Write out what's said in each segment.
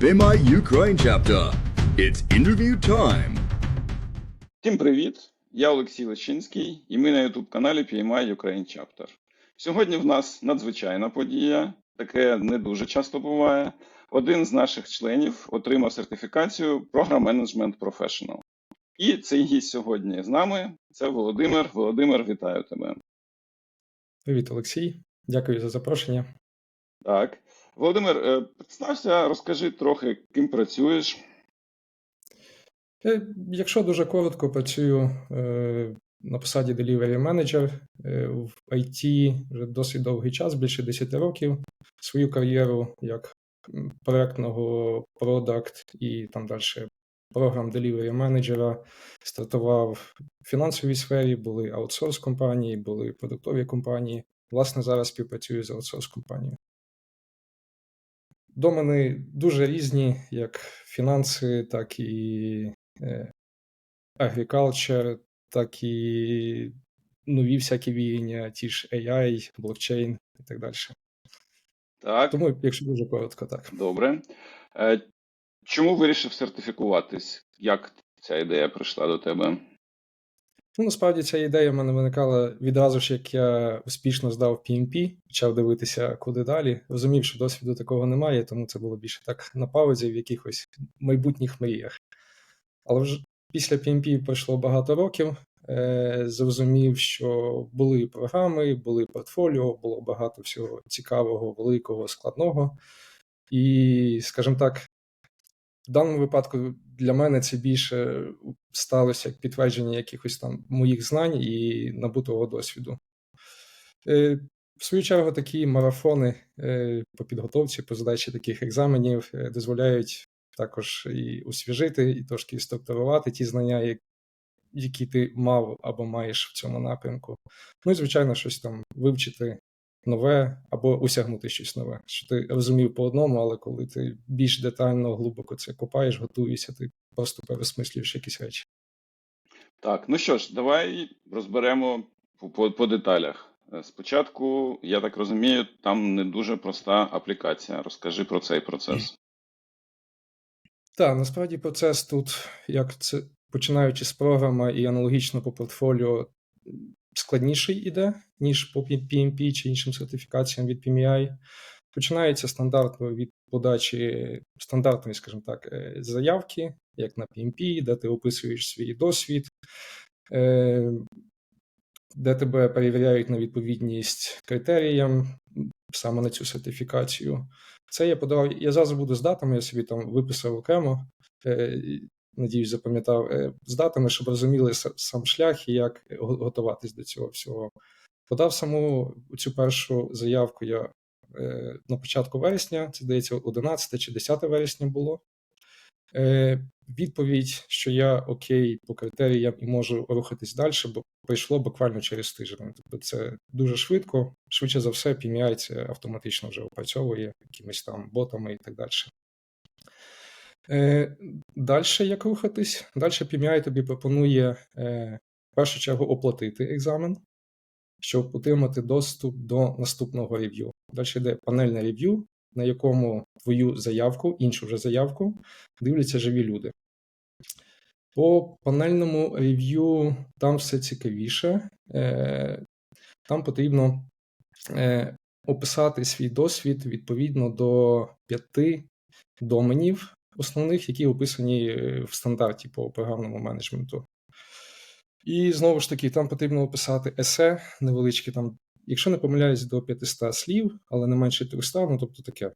PMI Ukraine chapter. It's interview time. Всім привіт! Я Олексій Лещинський, і ми на youtube каналі PMI Ukraine Chapter. Сьогодні в нас надзвичайна подія, таке не дуже часто буває. Один з наших членів отримав сертифікацію Program Management Professional. І цей гість сьогодні з нами це Володимир. Володимир, вітаю тебе. Привіт, Олексій. Дякую за запрошення. Так. Володимир, е, представся, розкажи трохи, ким працюєш. Е, Якщо дуже коротко, працюю е, на посаді Delivery Manager е, в IT вже досить довгий час, більше 10 років. Свою кар'єру як проектного продакт і там далі програм Delivery менеджера стартував в фінансовій сфері, були аутсорс компанії, були продуктові компанії. Власне, зараз співпрацюю з аутсорс компанією. Домени дуже різні, як фінанси, так і е, agriculture, так і нові всякі віяння, ті ж AI, блокчейн і так далі. Так, Тому, якщо дуже коротко, так. добре. Е, Чому вирішив сертифікуватись? Як ця ідея прийшла до тебе? Ну, насправді ця ідея в мене виникала відразу ж, як я успішно здав PMP, почав дивитися, куди далі. Розумів, що досвіду такого немає, тому це було більше так на паузі в якихось майбутніх мріях. Але вже після PMP пройшло багато років. Е, зрозумів, що були програми, були портфоліо, було багато всього цікавого, великого, складного. І, скажімо так, в даному випадку для мене це більше сталося як підтвердження якихось там моїх знань і набутого досвіду. Е, В свою чергу, такі марафони е, по підготовці, по задачі таких екзаменів е, дозволяють також і освіжити, і трошки структурувати ті знання, які ти мав або маєш в цьому напрямку. Ну і, звичайно, щось там вивчити нове або осягнути щось нове. Що ти розумів по одному, але коли ти більш детально, глибоко це копаєш, готуєшся, ти просто пересмислюєш якісь речі. Так, ну що ж, давай розберемо по, по, по деталях. Е, Спочатку, я так розумію, там не дуже проста аплікація. Розкажи про цей процес. Так, насправді процес тут, як це починаючи з програми і аналогічно по портфоліо, складніший іде, ніж по PMP чи іншим сертифікаціям від PMI. Починається стандартно від подачі стандартної, скажімо так, е, заявки, як на PMP, де ти описуєш свій досвід, е, де тебе перевіряють на відповідність критеріям саме на цю сертифікацію. Це я подав. Я зразу буду з датами, я собі там виписав окремо. Надіюсь, запам'ятав е, з датами, щоб розуміли сам шлях і як готуватись до цього всього. Подав саму цю першу заявку я е, на початку вересня, це здається, 11 чи 10 вересня було. Е, Відповідь, що я окей по критеріям і можу рухатись далі, бо прийшло буквально через тиждень. Тобто це дуже швидко. Швидше за все, PMI це автоматично вже опрацьовує якимись там ботами і так далі. Е, далі як рухатись? Далі PMI тобі пропонує е, в першу чергу оплатити екзамен, щоб отримати доступ до наступного рев'ю. Далі йде панельне рев'ю, на якому твою заявку, іншу вже заявку, дивляться живі люди. По панельному рев'ю там все цікавіше. Е, Там потрібно описати свій досвід відповідно до п'яти доменів основних, які описані е, в стандарті по програмному менеджменту. І знову ж таки, там потрібно описати есе невеличкі, там, якщо не помиляюсь, до 500 слів, але не менше 300, ну тобто таке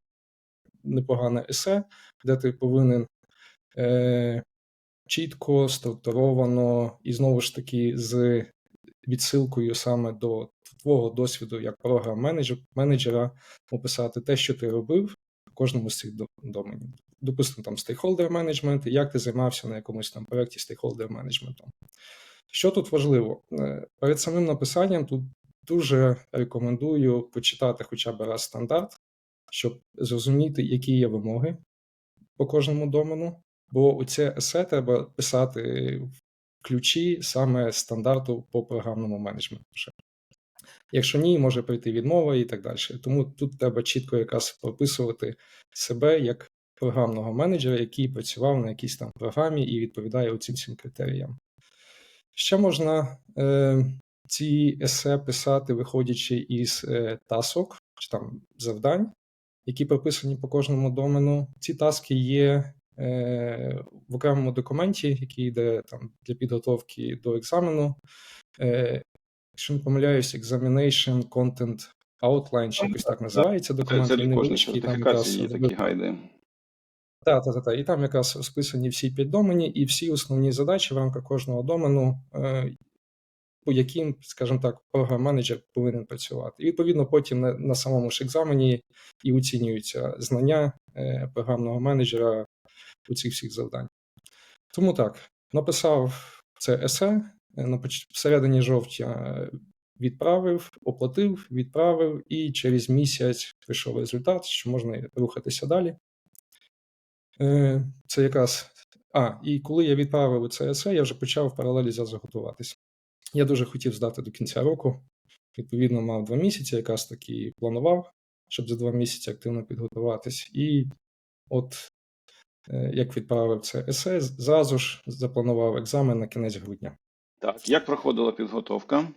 непогане есе, де ти повинен е, чітко, структуровано і знову ж таки з відсилкою саме до твого досвіду як програм менеджера описати те, що ти робив в кожному з цих доменів. Допустимо, там стейкхолдер менеджмент, як ти займався на якомусь там проєкті стейкхолдер менеджментом. Що тут важливо? Е, Перед самим написанням тут дуже рекомендую почитати хоча б раз стандарт, щоб зрозуміти, які є вимоги по кожному домену, бо оце есе треба писати в ключі саме стандарту по програмному менеджменту. Якщо ні, може прийти відмова і так далі. Тому тут треба чітко якраз прописувати себе як програмного менеджера, який працював на якійсь там програмі і відповідає цим всім критеріям. Ще можна е, ці есе писати, виходячи із е, тасок чи там завдань, які прописані по кожному домену. Ці таски є е, в окремому документі, який йде там для підготовки до екзамену. Е, якщо не помиляюсь, Examination Content Outline, чи якось так називається Це, документ. це він для кожної сертифікації є такі гайди. Так, так, так. І там якраз розписані всі п'ять доменів і всі основні задачі в рамках кожного домену, е, по яким, скажімо так, програм-менеджер повинен працювати. І відповідно потім на, на самому ж екзамені і оцінюються знання е, програмного менеджера у цих всіх завдань. Тому так, написав це есе, е, всередині жовтня е, відправив, оплатив, відправив, і через місяць прийшов результат, що можна рухатися далі. Е, Це якраз. А, і коли я відправив це есе, я вже почав в паралелі зараз. Я дуже хотів здати до кінця року. Відповідно, мав два місяці, якраз таки планував, щоб за два місяці активно підготуватись. І от е, як відправив це есе, зразу ж запланував екзамен на кінець грудня. Так, як проходила підготовка?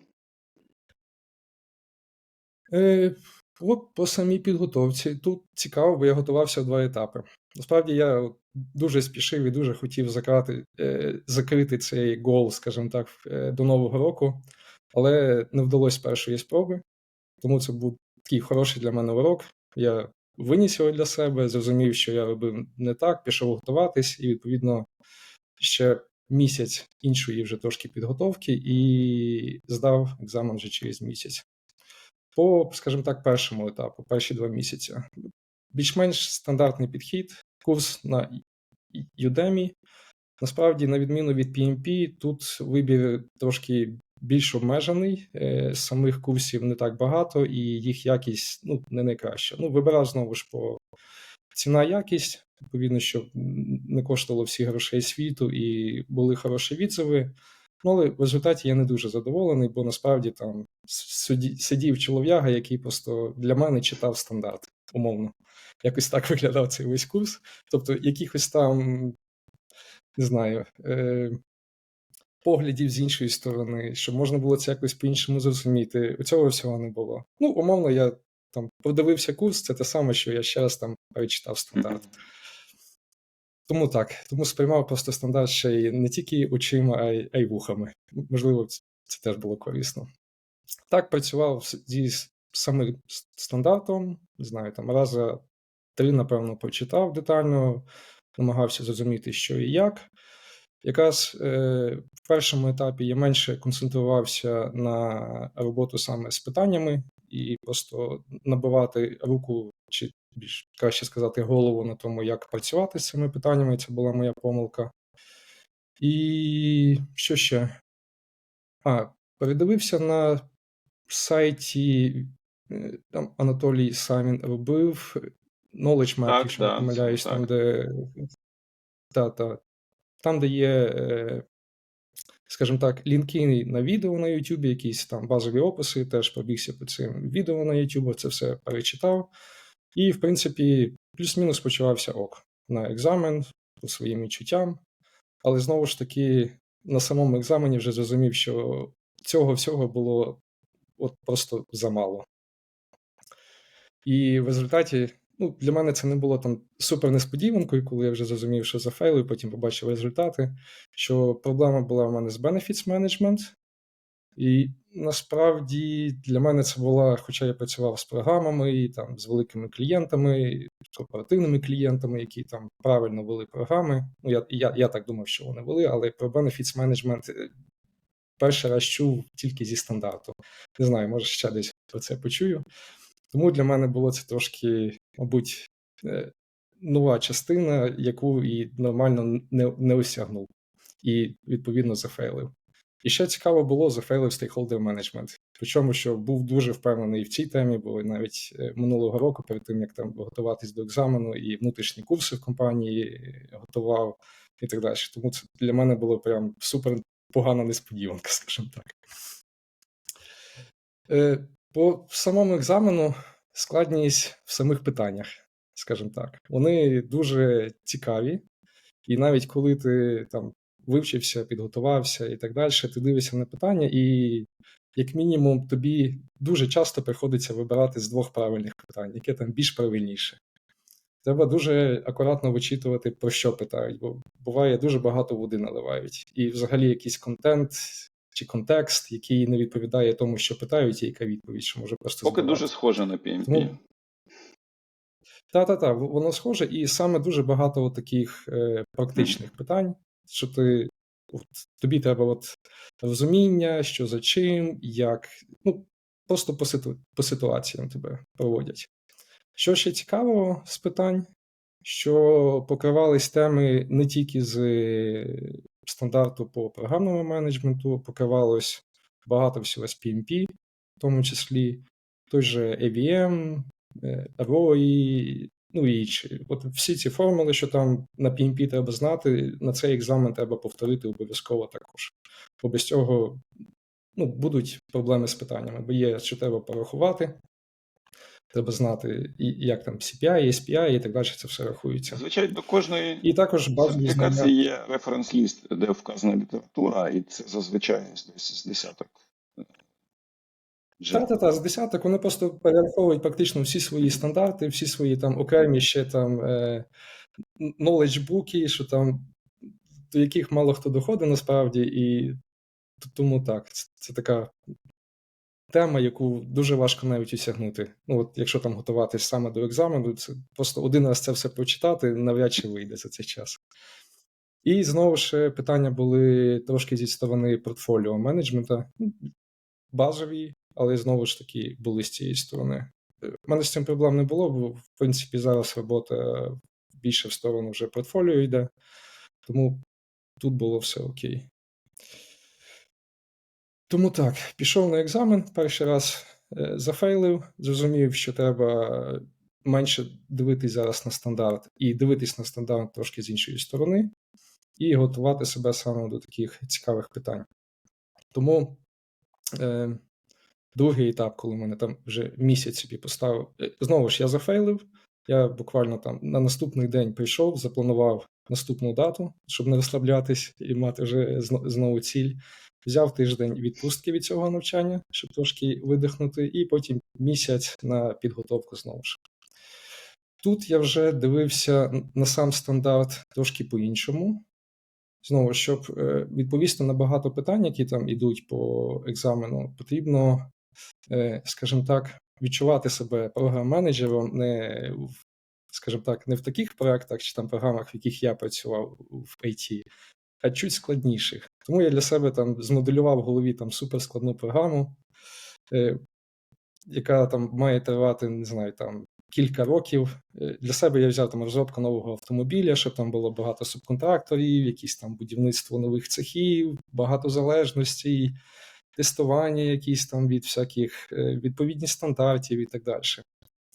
Е, от по самій підготовці. Тут цікаво, бо я готувався в два етапи. Насправді я дуже спішив і дуже хотів закрати, е, закрити цей гол, скажімо так, е, до Нового року, але не вдалося першої спроби. Тому це був такий хороший для мене урок. Я виніс його для себе, зрозумів, що я робив не так, пішов готуватись, і відповідно ще місяць іншої вже трошки підготовки, і здав екзамен вже через місяць по, скажімо так, першому етапу, перші два місяці. Більш-менш стандартний підхід, курс на Udemy. Насправді, на відміну від PMP, тут вибір трошки більш обмежений. Е, Самих курсів не так багато, і їх якість ну, не найкраща. Ну, вибирав знову ж по ціна якість, відповідно, щоб не коштувало всі грошей світу і були хороші відзиви. Ну, але в результаті я не дуже задоволений, бо насправді там сидів чолов'яга, який просто для мене читав стандарт, умовно. Якось так виглядав цей весь курс. Тобто, якихось там, не знаю, е, поглядів з іншої сторони, щоб можна було це якось по-іншому зрозуміти. У цього всього не було. Ну, умовно, я там подивився курс, це те саме, що я ще раз там перечитав стандарт. Тому так, тому сприймав просто стандарт ще й не тільки очима, а й, а й вухами. Можливо, це, це теж було корисно. Так працював зі самим стандартом, не знаю, там раза три, напевно, прочитав детально, намагався зрозуміти, що і як. Якраз е, в першому етапі я менше концентрувався на роботу саме з питаннями і просто набивати руку, чи більш краще сказати, голову на тому, як працювати з цими питаннями. Це була моя помилка. І що ще? А, передивився на сайті, там Анатолій Самін робив Knowledge Map, Так, якщо не помиляюсь, там, де. Та, та, там, де є, е, скажімо так, лінки на відео на YouTube, якісь там базові описи, теж побігся по цим відео на YouTube, це все перечитав. І, в принципі, плюс-мінус почувався ок на екзамен по своїм відчуттям. Але знову ж таки, на самому екзамені вже зрозумів, що цього всього було от просто замало. І в результаті, ну, для мене це не було там супер несподіванкою, коли я вже зрозумів, що зафейлив, потім побачив результати. Що проблема була в мене з Benefits Management. І насправді для мене це була, хоча я працював з програмами, і там з великими клієнтами, з корпоративними клієнтами, які там правильно вели програми. Ну, я, я, я так думав, що вони вели, але про Benefits Management е, перший раз чув тільки зі стандарту. Не знаю, може ще десь про це почую. Тому для мене було це трошки, мабуть, е, нова частина, яку і нормально не, не осягнув, і відповідно зафейлив. І ще цікаво було зафейлив stakeholder management. Причому, що був дуже впевнений в цій темі, бо навіть е, минулого року, перед тим як там готуватись до екзамену, і внутрішні курси в компанії е, готував і так далі. Тому це для мене було прям супер погана несподіванка, скажімо так. По самому екзамену складність в самих питаннях. скажімо так. Вони дуже цікаві, і навіть коли ти там вивчився, підготувався і так далі, ти дивишся на питання, і як мінімум тобі дуже часто приходиться вибирати з двох правильних питань, яке там більш правильніше. Треба дуже акуратно вичитувати, про що питають, бо буває дуже багато води наливають. І взагалі якийсь контент чи контекст, який не відповідає тому, що питають, і яка відповідь, що може просто Поки збивати. дуже схоже на PMP. Тому- Та-та-та, воно схоже, і саме дуже багато от таких е, практичних питань, що ти от, тобі треба от розуміння, що за чим, як, ну просто по, ситу, по ситуаціям тебе проводять. Що ще цікавого з питань, що покривались теми не тільки з стандарту по програмному менеджменту, покривалось багато всього з PMP, в тому числі той же AVM, е, ROI, ну і інші. От всі ці формули, що там на PMP треба знати, на цей екзамен треба повторити обов'язково також. Бо без цього ну, будуть проблеми з питаннями, бо є, що треба порахувати. Треба знати, і- як там CPI, SPI і так далі, це все рахується. Звичайно, до кожної І також базові знання. є референс-ліст, де вказана література, і це зазвичай з десяток. е, джерел. Та-та-та, з десяток вони просто перераховують практично всі свої стандарти, всі свої там окремі ще там е, knowledge буки, що там до яких мало хто доходить насправді, і тому так, це, це така тема, яку дуже важко навіть осягнути. Ну, от якщо там готуватись саме до екзамену, це просто один раз це все прочитати, навряд чи вийде за цей час. І знову ж питання були трошки зі сторони портфоліо менеджмента. Ну, базові, але знову ж таки були з цієї сторони. Е, У мене з цим проблем не було, бо в принципі зараз робота більше в сторону вже портфоліо йде, тому тут було все окей. Тому так, пішов на екзамен, перший раз е, зафейлив, зрозумів, що треба менше дивитись зараз на стандарт і дивитись на стандарт трошки з іншої сторони, і готувати себе саме до таких цікавих питань. Тому е, другий етап, коли мене там вже місяць собі поставив. е, Знову ж я зафейлив. Я буквально там на наступний день прийшов, запланував наступну дату, щоб не розслаблятись і мати вже знову ціль. Взяв тиждень відпустки від цього навчання, щоб трошки видихнути, і потім місяць на підготовку знову ж. Тут я вже дивився на сам стандарт трошки по-іншому. Знову, щоб е, відповісти на багато питань, які там ідуть по екзамену, потрібно, е, скажімо так, відчувати себе програм-менеджером не в, скажімо так, не в таких проектах чи там програмах, в яких я працював в IT, а чуть складніших. Тому я для себе там змоделював в голові там суперскладну програму, е, яка там має тривати, не знаю, там кілька років. Е, Для себе я взяв там розробку нового автомобіля, щоб там було багато субконтракторів, якісь там будівництво нових цехів, багато залежностей, тестування якісь там від всяких е, відповідність стандартів і так далі.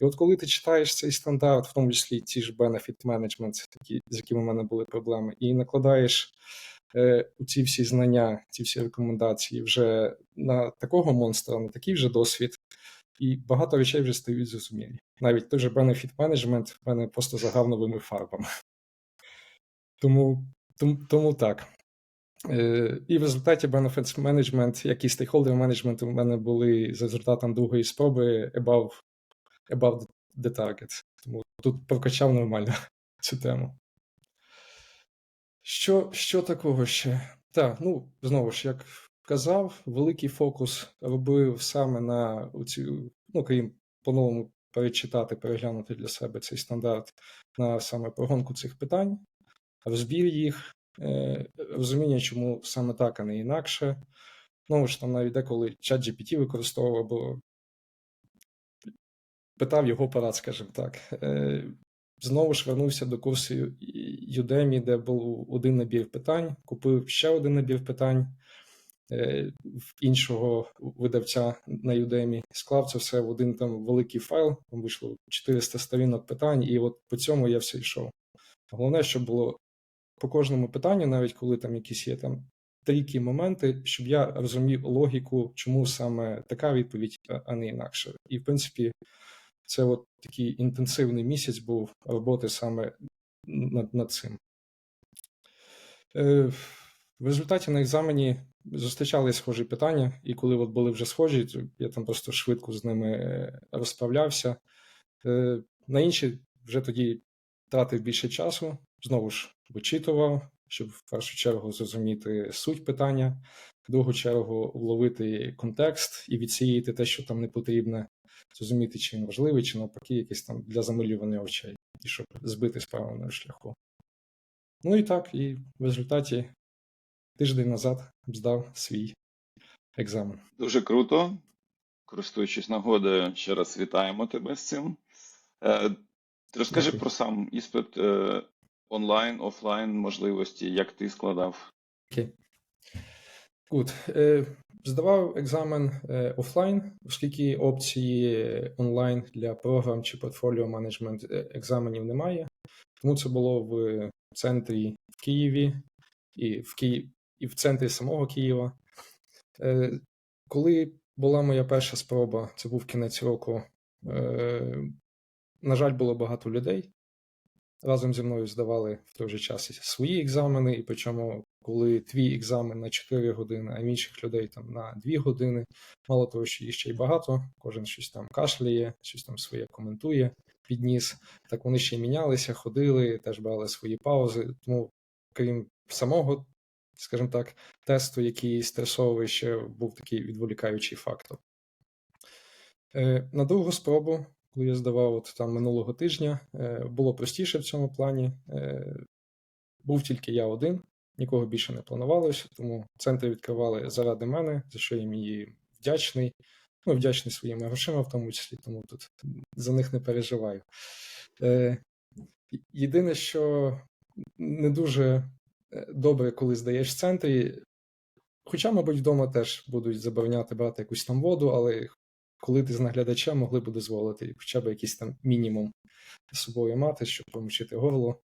І от коли ти читаєш цей стандарт, в тому числі ці ж benefit management, такі, з якими в мене були проблеми, і накладаєш ці всі знання, ці всі рекомендації вже на такого монстра, на такий вже досвід, і багато речей вже стають зрозумілі. Навіть той же benefit management в мене просто заграв новими фарбами. Тому, тому, тому так. Е, І в результаті benefits management, як і stakeholder management, у мене були за результатом другої спроби above, above the target. Тому тут прокачав нормально цю тему. Що, що такого ще? Так, ну знову ж, як казав, великий фокус робив саме на цю, ну крім по-новому перечитати, переглянути для себе цей стандарт на саме прогонку цих питань, розбір їх, е, розуміння, чому саме так, а не інакше. Ну ж там навіть деколи чат GPT використовував, бо питав його парад, скажімо так. Знову ж вернувся до курсу Udemy, де був один набір питань, купив ще один набір питань е, в іншого видавця на Udemy, склав це все в один там великий файл, там вийшло 400 сторінок питань, і от по цьому я все йшов. Головне, щоб було по кожному питанню, навіть коли там якісь є там трікі моменти, щоб я розумів логіку, чому саме така відповідь, а не інакше. І в принципі, це от такий інтенсивний місяць був роботи саме над, над цим. Е, В результаті на екзамені зустрічали схожі питання, і коли от були вже схожі, я там просто швидко з ними е, розправлявся. Е, На інші вже тоді тратив більше часу, знову ж вичитував, щоб в першу чергу зрозуміти суть питання, в другу чергу вловити контекст і відсіяти те, що там не потрібне, зрозуміти, чи він важливий, чи навпаки, якийсь там для замилювання очей, і щоб збити з правильного шляху. Ну і так, і в результаті тиждень назад здав свій екзамен. Дуже круто. Користуючись нагодою, ще раз вітаємо тебе з цим. Е, Розкажи Дякую. про сам іспит е, онлайн, офлайн можливості, як ти складав. Окей. Гуд. Здавав екзамен е, офлайн, оскільки опції онлайн для програм чи портфоліо менеджмент е, екзаменів немає. Тому це було в центрі в Києві і в Ки... і в центрі самого Києва. Е, Коли була моя перша спроба, це був кінець року. На жаль, було багато людей. Разом зі мною здавали в той же час свої екзамени, і причому, коли твій екзамен на 4 години, а в інших людей там на 2 години, мало того, що їх ще й багато, кожен щось там кашляє, щось там своє коментує, підніс. Так вони ще й мінялися, ходили, теж брали свої паузи. Тому, крім самого, скажімо так, тесту, який стресовий, ще був такий відволікаючий фактор. Е, На другу спробу, коли я здавав от там минулого тижня, е, було простіше в цьому плані. Е, Був тільки я один, нікого більше не планувалося, тому центри відкривали заради мене, за що їм їй вдячний. Ну, вдячний своїми грошима, в тому числі, тому тут за них не переживаю. Е, Єдине, що не дуже е, добре, коли здаєш центрі. Хоча, мабуть, вдома теж будуть забороняти брати якусь там воду, але коли ти з наглядачем могли б дозволити хоча б якийсь там мінімум з собою мати, щоб промочити горло,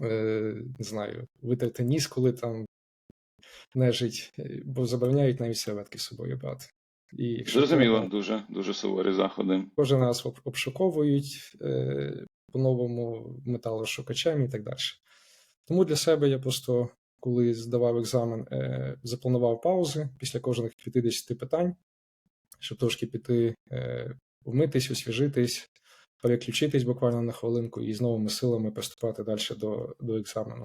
не знаю, витерти ніс, коли там нежить, е, бо забороняють навіть серветки з собою брати. І якщо Зрозуміло, треба, дуже, дуже суворі заходи. кожен раз обшуковують е, по-новому металошукачем і так далі. Тому для себе я просто, коли здавав екзамен, е, запланував паузи після кожних 50 питань, щоб трошки піти, е, вмитись, освіжитись, переключитись буквально на хвилинку і з новими силами приступати далі до, до екзамену.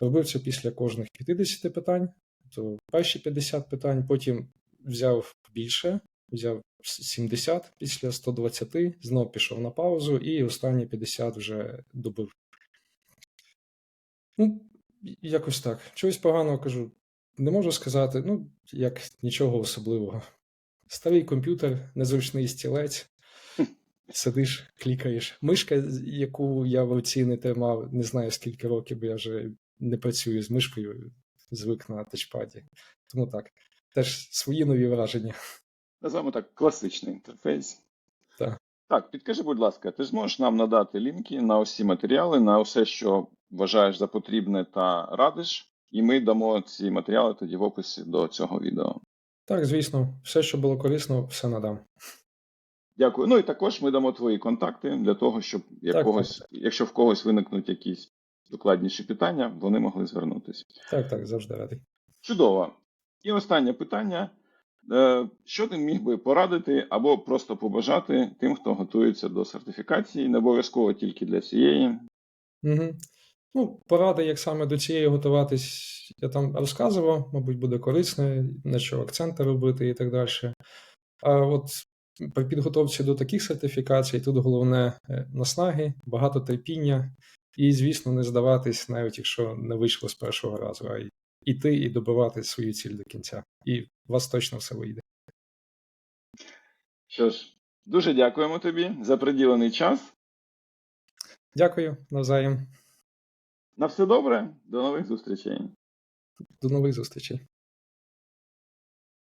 Робив це після кожних 50 питань, то перші 50 питань, потім взяв більше, взяв 70 після 120, знов пішов на паузу, і останні 50 вже добив. Ну, якось так. Чогось поганого кажу, не можу сказати, ну, як нічого особливого. Старий комп'ютер, незручний стілець, сидиш, клікаєш. Мишка, яку я в руці не тримав, не знаю скільки років, бо я вже не працюю з мишкою, звик на тачпаді. Тому так, теж свої нові враження. Називаємо так класичний інтерфейс. Так. Так, підкажи, будь ласка, ти зможеш нам надати лінки на усі матеріали, на все, що вважаєш за потрібне та радиш, і ми дамо ці матеріали тоді в описі до цього відео. Так, звісно, все, що було корисно, все надам. Дякую. Ну і також ми дамо твої контакти для того, щоб якогось, так. якщо в когось виникнуть якісь докладніші питання, вони могли звернутися. Так, так, завжди радий. Чудово. І останнє питання. Е, Що ти міг би порадити або просто побажати тим, хто готується до сертифікації, не обов'язково тільки для цієї. Угу. Ну, поради, як саме до цієї готуватись, я там розказував, мабуть, буде корисно, на що акценти робити і так далі. А от при підготовці до таких сертифікацій тут головне е, наснаги, багато терпіння, і, звісно, не здаватись, навіть якщо не вийшло з першого разу, а й іти і добивати свою ціль до кінця. І у вас точно все вийде. Що ж, дуже дякуємо тобі за приділений час. Дякую навзаєм. На все добре, до нових зустрічей. До нових зустрічей.